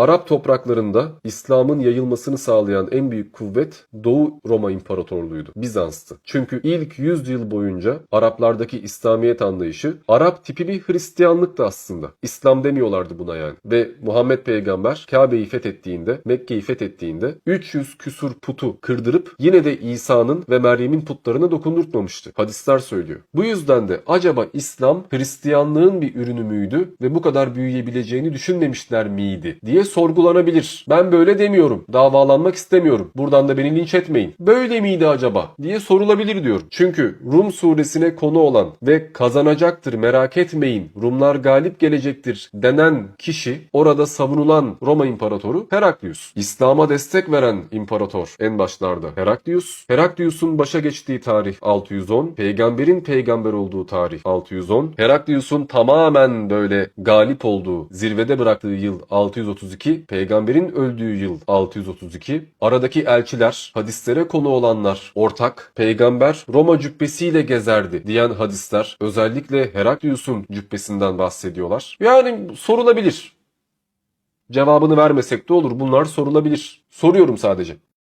Arap topraklarında İslam'ın yayılmasını sağlayan en büyük kuvvet Doğu Roma İmparatorluğu'ydu. Bizans'tı. Çünkü ilk 100 yıl boyunca Araplardaki İslamiyet anlayışı Arap tipi bir Hristiyanlıktı aslında. İslam demiyorlardı buna yani. Ve Muhammed peygamber Kabe'yi fethettiğinde, Mekke'yi fethettiğinde 300 küsur putu kırdırıp yine de İsa'nın ve Meryem'in putlarına dokundurtmamıştı. Hadisler söylüyor. Bu yüzden de acaba İslam Hristiyanlığın bir ürünü müydü ve bu kadar büyüyebileceğini düşünmemişler miydi diye sorgulanabilir. Ben böyle demiyorum. Davalanmak istemiyorum. Buradan da beni linç etmeyin. Böyle miydi acaba diye sorulabilir diyorum. Çünkü Rum suresine konu olan ve kazanacaktır merak etmeyin Rumlar galip gelecektir denen kişi orada savunulan Roma İmparatoru Heraklius. İslam'a destek veren imparator en başlarda Heraklius. Heraklius'un başa geçtiği tarih 610. Peygamberin peygamber olduğu tarih 610. Heraklius'un tamamen böyle galip olduğu, zirvede bıraktığı yıl 632. Peygamberin öldüğü yıl 632. Aradaki elçiler, hadislere konu olanlar ortak. Peygamber Roma cübbesiyle gezerdi diyen hadisler özellikle Heraklius'un cübbesinden bahsediyorlar. Yani sorulabilir. Cevabını vermesek de olur. Bunlar sorulabilir. Soruyorum sadece.